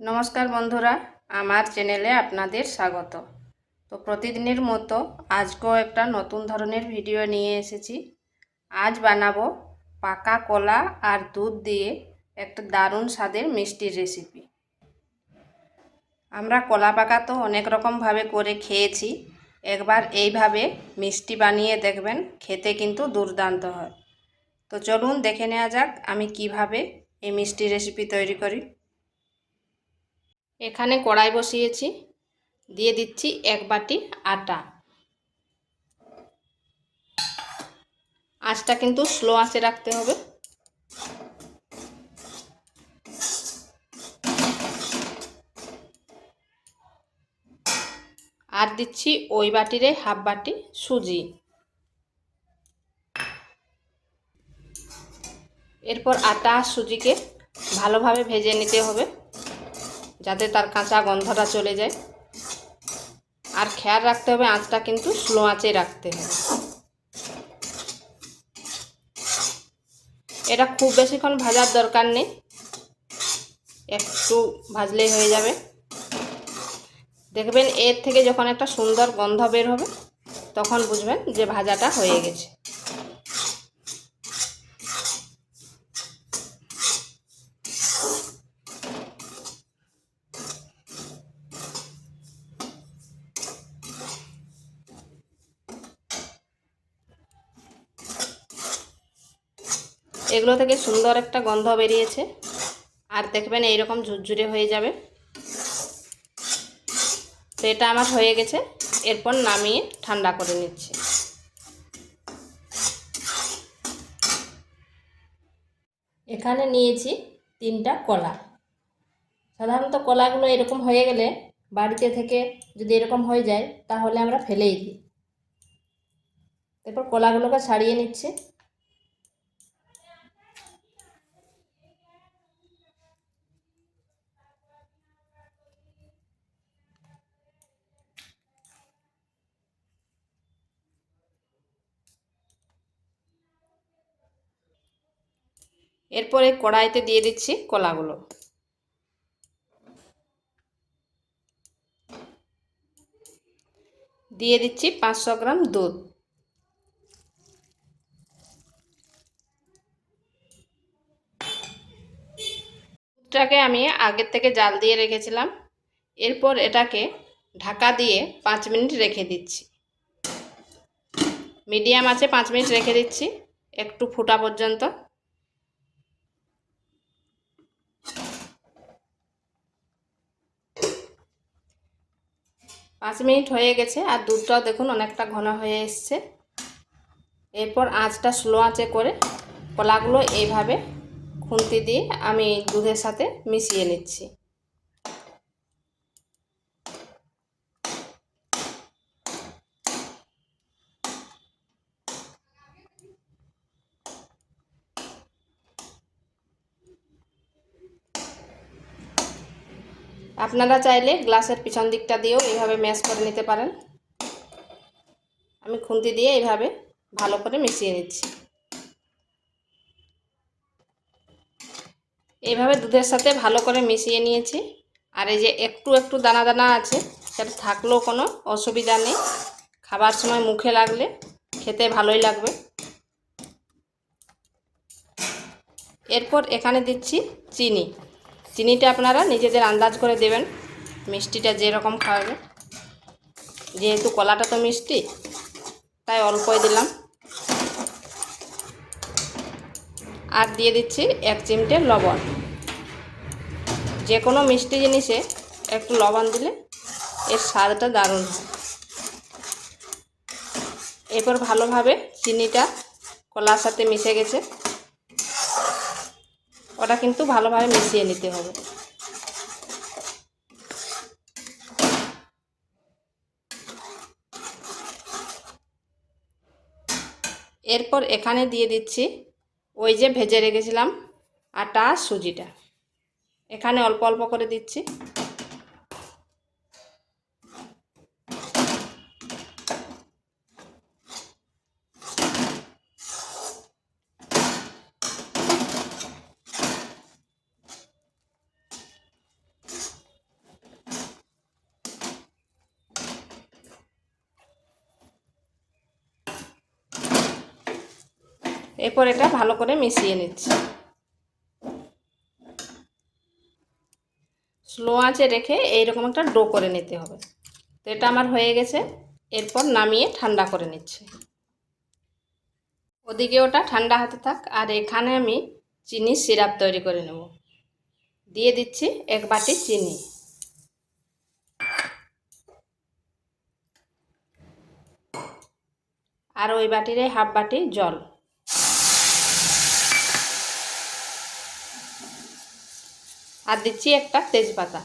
নমস্কার বন্ধুরা, আমার চ্যানেলে আপনাদের স্বাগত। তো প্রতিদিনের মতো আজকেও একটা নতুন ধরনের ভিডিও নিয়ে এসেছি। আজ বানাবো পাকা কলা আর দুধ দিয়ে একটা দারুণ স্বাদের মিষ্টির রেসিপি। আমরা কলা পাকা তো অনেক রকমভাবে করে খেয়েছি। একবার এইভাবে মিষ্টি বানিয়ে দেখবেন, খেতে কিন্তু দুর্দান্ত হয়। তো চলুন দেখে নেওয়া যাক আমি কীভাবে এই মিষ্টি রেসিপি তৈরি করি। এখানে কড়াই বসিয়েছি। দিয়ে দিচ্ছি এক বাটি আটা। আঁচটা কিন্তু স্লো আঁচে রাখতে হবে। আর দিচ্ছি ওই বাটিরে হাফ বাটি সুজি। এরপর আটা সুজিকে ভালোভাবে ভেজে নিতে হবে। যাতে তার কাঁচা গন্ধটা চলে যায়। আর খেয়াল রাখতে হবে, আঁচটা কিন্তু স্লো আঁচে রাখতে হবে। এটা খুব বেশিক্ষণ ভাজার দরকার নেই। একটু ভাজলেই হয়ে যাবে। দেখবেন এর থেকে যখন একটা সুন্দর গন্ধ বের হবে, তখন বুঝবেন যে ভাজাটা হয়ে গেছে। এগুলো থেকে সুন্দর একটা গন্ধ বেরিয়েছে। আর দেখবেন এইরকম ঝুরঝুরে হয়ে যাবে। তো এটা আমার হয়ে গেছে। এরপর নামিয়ে ঠান্ডা করে নিচ্ছি। এখানে নিয়েছি তিনটা কলা। সাধারণত কলাগুলো এরকম হয়ে গেলে বাড়িতে থেকে যদি এরকম হয়ে যায়, তাহলে আমরা ফেলেই দিই। এরপর কলাগুলোকে ছাড়িয়ে নিচ্ছি। এরপরে কড়াইতে দিয়ে দিচ্ছি কলাগুলো। দিয়ে দিচ্ছি পাঁচশো গ্রাম দুধ। দুধটাকে আমি আগের থেকে জাল দিয়ে রেখেছিলাম। এরপর এটাকে ঢাকা দিয়ে পাঁচ মিনিট রেখে দিচ্ছি। মিডিয়াম আছে পাঁচ মিনিট রেখে দিচ্ছি, একটু ফুটা পর্যন্ত। পাঁচ মিনিট হয়ে গেছে আর দুধটাও দেখুন অনেকটা ঘন হয়ে এসছে। এরপর আঁচটা স্লো আঁচে করে কলাগুলো এইভাবে খুন্তি দিয়ে আমি দুধের সাথে মিশিয়ে নিচ্ছি। আপনারা চাইলে গ্লাসের পিছন দিকটা দিয়েও এইভাবে ম্যাশ করে নিতে পারেন। আমি খুন্তি দিয়ে এইভাবে ভালো করে মিশিয়ে নিচ্ছি। এইভাবে দুধের সাথে ভালো করে মিশিয়ে নিয়েছি। আর এই যে একটু একটু দানা দানা আছে, সেটা থাকলেও কোনো অসুবিধা নেই। খাবার সময় মুখে লাগলে খেতে ভালোই লাগবে। এরপর এখানে দিচ্ছি চিনি। চিনিটা আপনারা নিজেদের আন্দাজ করে দেবেন। মিষ্টিটা যেরকম খাওয়াবে যেহেতু কলাটা তো মিষ্টি, তাই অল্পই দিলাম। আর দিয়ে দিচ্ছি এক চিমটে লবণ। যে কোনো মিষ্টি জিনিসে একটু লবণ দিলে এর স্বাদটা দারুণ হয়। এরপর ভালোভাবে চিনিটা কলার সাথে মিশে গেছে। ওটা কিন্তু ভালোভাবে মিশিয়ে নিতে হবে। এরপর এখানে দিয়ে দিচ্ছি ওই যে ভেজে রেখেছিলাম আটা সুজিটা। এখানে অল্প অল্প করে দিচ্ছি। এরপর এটা ভালো করে মিশিয়ে নিচ্ছি। স্লো আঁচে রেখে এইরকম একটা ডো করে নিতে হবে। তো এটা আমার হয়ে গেছে। এরপর নামিয়ে ঠান্ডা করে নিচ্ছি। ওদিকে ওটা ঠান্ডা হতে থাক, আর এখানে আমি চিনির সিরাপ তৈরি করে নেব। দিয়ে দিচ্ছি এক বাটি চিনি। আর ওই বাটিরে হাফ বাটি জল। আর দিচ্ছি একটা তেজপাতা।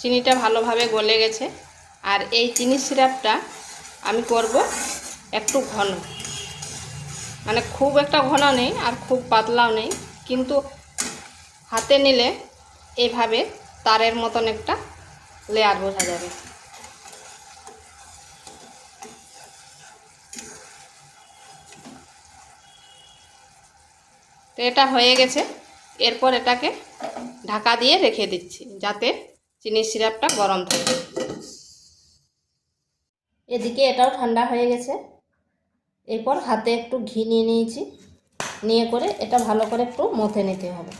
চিনিটা ভালোভাবে গলে গেছে। আর এই চিনি সিরাপটা আমি করব একটু ঘন। মানে খুব একটা ঘন নেই আর খুব পাতলাও নেই। কিন্তু হাতে নিলে এভাবে তারের মতন একটা লেয়ার বোঝা যাবে। তো এটা হয়ে গেছে। এরপর এটাকে ঢাকা দিয়ে রেখে দিচ্ছি, যাতে চিনির সিরাপটা গরম থাকে। এদিকে এটাও ঠান্ডা হয়ে গেছে। এরপর হাতে একটু ঘি নিয়ে নিয়েছি। নিয়ে করে এটা ভালো করে একটু মথে নিতে হবে।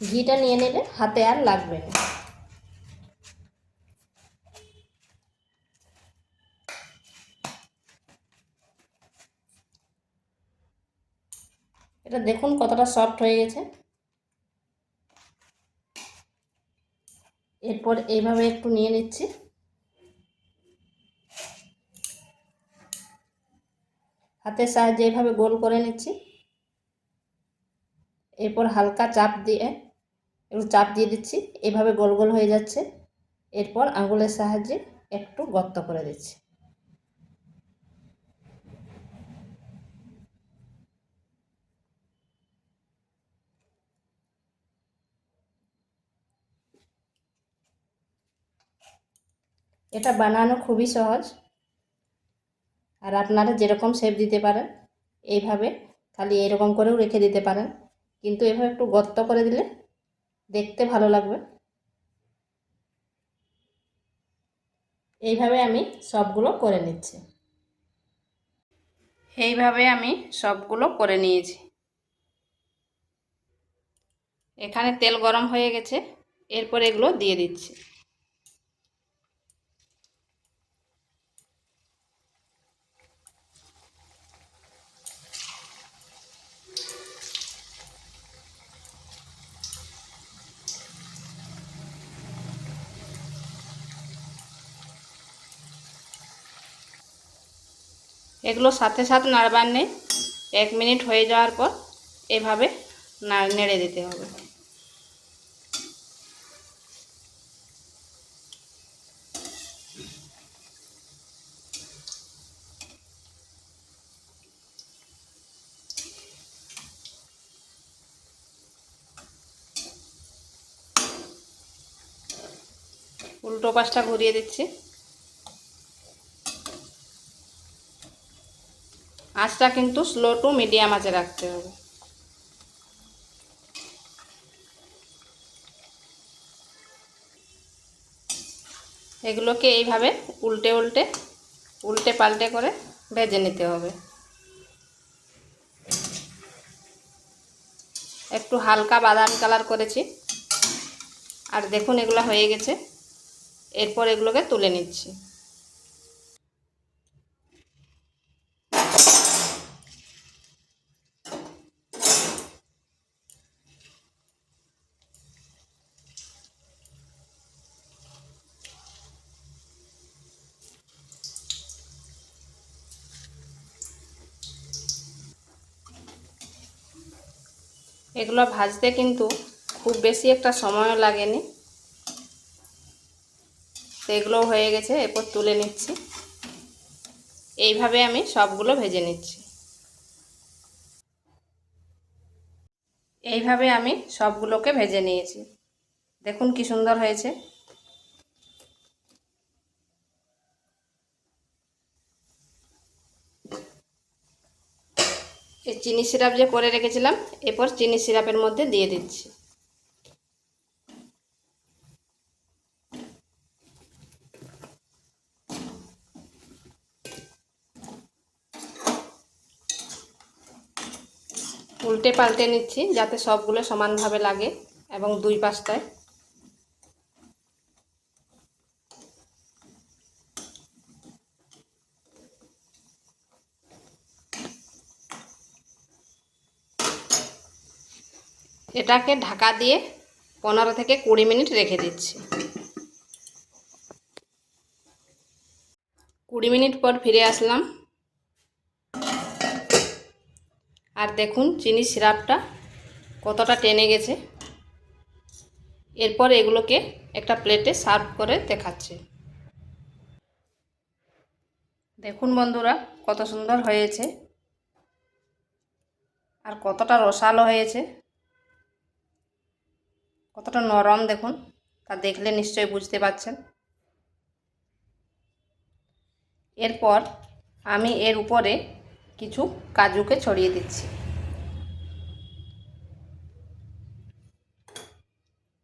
ঘিটা নিয়ে নিলে হাতে আর লাগবে না। এটা দেখুন কতটা সফট হয়ে গেছে। এরপর এইভাবে একটু নিয়ে নিচ্ছি। হাতের সাহায্যে এইভাবে গোল করে নিচ্ছি। এরপর হালকা চাপ দিয়ে একটু চাপ দিয়ে দিচ্ছি। এভাবে গোল গোল হয়ে যাচ্ছে। এরপর আঙুলের সাহায্যে একটু গর্ত করে দিচ্ছি। এটা বানানো খুবই সহজ। আর আপনারা যেরকম শেপ দিতে পারেন, এইভাবে খালি এরকম করেও রেখে দিতে পারেন। কিন্তু এভাবে একটু গর্ত করে দিলে দেখতে ভালো লাগবে। এইভাবে আমি সবগুলো করে নিচ্ছি। এইভাবে আমি সবগুলো করে নিয়েছি। এখানে তেল গরম হয়ে গেছে। এরপর এগুলো দিয়ে দিচ্ছি। এগুলো সাথে সাথে নাড়বার নেই। এক মিনিট হয়ে যাওয়ার পর এভাবে নেড়ে দিতে হবে। উল্টো পাশটা ঘুরিয়ে দিচ্ছি। আঁচটা কিন্তু স্লো টু মিডিয়াম আঁচে রাখতে হবে। এগুলোকে এইভাবে উল্টে উল্টে উল্টে পাল্টে করে ভেজে নিতে হবে। একটু হালকা বাদামি কালার করেছি। আর দেখুন এগুলো হয়ে গেছে। এরপর এগুলোকে তুলে নিচ্ছি। এগুলো ভাজতে কিন্তু খুব বেশি একটা সময়ও লাগেনি। তো এগুলো হয়ে গেছে, এরপর তুলে নিচ্ছি। এইভাবে আমি সবগুলো ভেজে নিচ্ছি। এইভাবে আমি সবগুলোকে ভেজে নিয়েছি। দেখুন কি সুন্দর হয়েছে। এই চিনি সিরাপ যে করে রেখেছিলাম, এরপর চিনি সিরাপের মধ্যে দিয়ে দিচ্ছি। উল্টে পাল্টে নিচ্ছি যাতে সবগুলো সমানভাবে লাগে এবং দুই পাশটায়। এটাকে ঢাকা দিয়ে পনেরো থেকে কুড়ি মিনিট রেখে দিচ্ছি। কুড়ি মিনিট পর ফিরে আসলাম। আর দেখুন চিনি সিরাপটা কতটা টেনে গেছে। এরপর এগুলোকে একটা প্লেটে সার্ভ করে দেখাচ্ছে। দেখুন বন্ধুরা কত সুন্দর হয়েছে। আর কতটা রসালো হয়েছে। কতটা নরম দেখুন, তা দেখলে নিশ্চয়ই বুঝতে পারছেন। এরপর আমি এর উপরে কিছু কাজুকে ছড়িয়ে দিচ্ছি।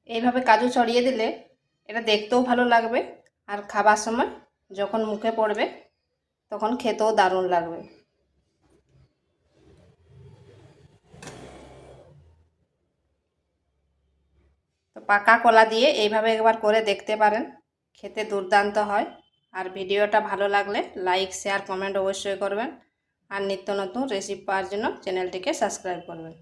এইভাবে কাজু ছড়িয়ে দিলে এটা দেখতেও ভালো লাগবে, আর খাবার সময় যখন মুখে পড়বে, তখন খেতেও দারুণ লাগবে। তো পাকা কলা দিয়ে এইভাবে একবার করে দেখতে পারেন, খেতে দুর্দান্ত হয়। আর ভিডিওটা ভালো লাগলে লাইক, শেয়ার, কমেন্ট অবশ্যই করবেন। আর নিত্য নতুন রেসিপি পাওয়ার জন্য চ্যানেলটিকে সাবস্ক্রাইব করবেন।